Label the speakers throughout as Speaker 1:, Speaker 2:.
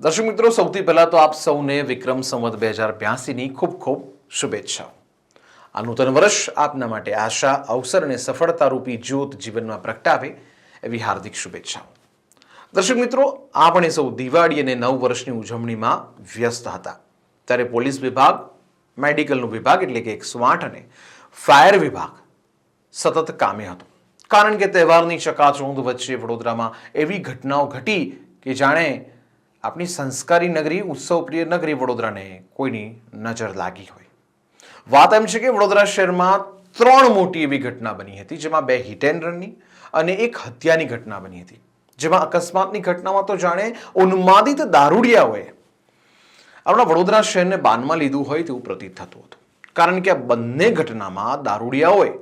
Speaker 1: દર્શક મિત્રો, સૌથી પહેલા તો આપ સૌને વિક્રમ સંવત બે હજાર બ્યાસીની ખૂબ ખૂબ શુભેચ્છાઓ. આ નૂતન વર્ષ આપના માટે આશા, અવસર અને સફળતારૂપી જ્યોત જીવનમાં પ્રગટાવે એવી હાર્દિક શુભેચ્છાઓ. દર્શક મિત્રો, આપણે સૌ દિવાળી અને નવ વર્ષની ઉજવણીમાં વ્યસ્ત હતા. ત્યારે પોલીસ વિભાગ, મેડિકલનો વિભાગ એટલે કે એકસો આઠ અને ફાયર વિભાગ સતત કામે હતો. કારણ કે તહેવારની ચકાચોંધ વચ્ચે વડોદરામાં એવી ઘટનાઓ ઘટી કે જાણે આપણી સંસ્કારી નગરી, ઉત્સવપ્રિય નગરી વડોદરાને કોઈની નજર લાગી હોય. વાત એમ છે કે વડોદરા શહેરમાં ત્રણ મોટી એવી ઘટના બની હતી, જેમાં બે હિટ એન્ડ રનની અને એક હત્યાની ઘટના બની હતી. જેમાં અકસ્માતની ઘટનામાં તો જાણે ઉન્માદિત દારૂડિયાઓએ આપણા વડોદરા શહેરને બાનમાં લીધું હોય તેવું પ્રતીત થતું હતું. કારણ કે આ બંને ઘટનામાં દારૂડિયાઓએ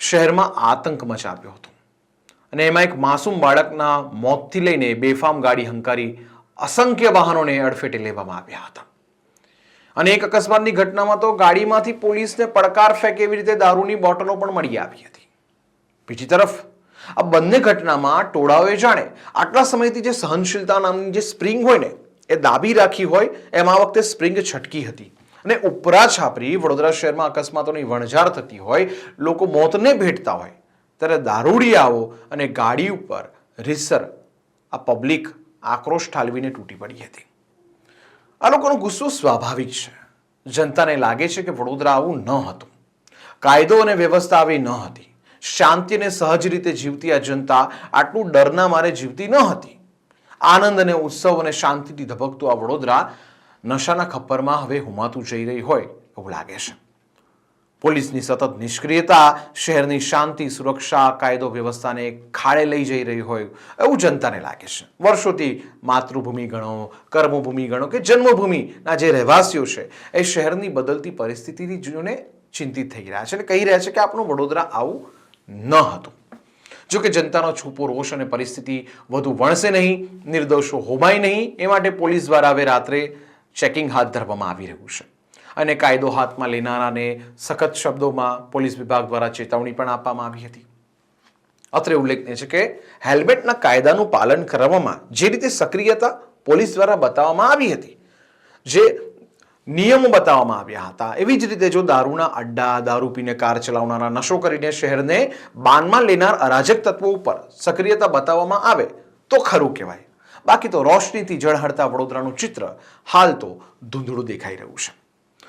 Speaker 1: શહેરમાં આતંક મચાવ્યો હતો. અને એમાં એક માસૂમ બાળકના મોતથી લઈને બેફામ ગાડી હંકારી અસંખ્ય વાહનોને અડફેટે લેવામાં આવ્યા હતા. અને એક અકસ્માતની ઘટનામાં તો ગાડીમાંથી પોલીસને પડકાર ફેંકે એવી રીતે દારૂની બોટલો પણ મળી આવી હતી. બીજી તરફ, આ બંને ઘટનામાં ટોળાઓએ જાણે આટલા સમયથી જે સહનશીલતા નામની જે સ્પ્રિંગ હોય ને, એ દાબી રાખી હોય, એમાં આ વખતે સ્પ્રિંગ છટકી હતી. અને ઉપરા છાપરી વડોદરા શહેરમાં અકસ્માતોની વણઝાર થતી હોય, લોકો મોતને ભેટતા હોય, ત્યારે દારૂડિયાઓ અને ગાડી ઉપર રીસર, આ પબ્લિક આક્રોશ ઠાલવીને તૂટી પડી હતી. આ લોકોનો ગુસ્સો સ્વાભાવિક છે. જનતાને લાગે છે કે વડોદરા આવું ન હતું. કાયદો અને વ્યવસ્થા આવી ન હતી. શાંતિને સહજ રીતે જીવતી આ જનતા આટલું ડરના મારે જીવતી ન હતી. આનંદ અને ઉત્સવ અને શાંતિથી ધબકતું આ વડોદરા નશાના ખપ્પરમાં હવે હુમાતું જઈ રહી હોય એવું લાગે છે. પોલીસની સતત નિષ્ક્રિયતા, શહેરની શાંતિ, સુરક્ષા, કાયદો, વ્યવસ્થાને ખાડે લઈ જઈ રહી હોય એવું જનતાને લાગે છે. વર્ષોથી માતૃભૂમિ ગણો, કર્મભૂમિ ગણો કે જન્મભૂમિના જે રહેવાસીઓ છે, એ શહેરની બદલતી પરિસ્થિતિથી જોઈને ચિંતિત થઈ રહ્યા છે અને કહી રહ્યા છે કે આપણું વડોદરા આવું ન હતું. જો કે જનતાનો છૂપો રોષ અને પરિસ્થિતિ વધુ વણસે નહીં, નિર્દોષો હોમાય નહીં, એ માટે પોલીસ દ્વારા હવે રાત્રે ચેકિંગ હાથ ધરવામાં આવી રહ્યું છે. અને કાયદો હાથમાં લેનારાને સખત શબ્દોમાં પોલીસ વિભાગ દ્વારા ચેતવણી પણ આપવામાં આવી હતી. અત્રે ઉલ્લેખનીય છે કે હેલ્મેટના કાયદાનું પાલન કરવામાં જે રીતે સક્રિયતા પોલીસ દ્વારા બતાવવામાં આવી હતી, જે નિયમો બતાવવામાં આવ્યા હતા, એવી જ રીતે જો દારૂના અડ્ડા, દારૂ પીને કાર ચલાવનારા, નશો કરીને શહેરને બાનમાં લેનાર અરાજક તત્વો ઉપર સક્રિયતા બતાવવામાં આવે, તો ખરું કહેવાય. બાકી તો રોશનીથી ઝળહળતા વડોદરાનું ચિત્ર હાલ તો ધૂંધળું દેખાઈ રહ્યું છે.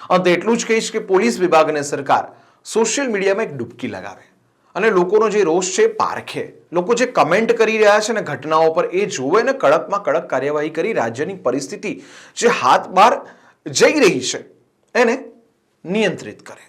Speaker 1: અંતે એટલું જ કહીશ કે પોલીસ વિભાગ અને સરકાર સોશિયલ મીડિયામાં એક ડૂબકી લગાવે. અને લોકોનો જે રોષ છે પારખે. લોકો જે કમેન્ટ કરી રહ્યા છે ને ઘટનાઓ પર, એ જોવે ને કડકમાં કડક કાર્યવાહી કરી રાજ્યની પરિસ્થિતિ જે હાથ બહાર જઈ રહી છે, એને નિયંત્રિત કરે.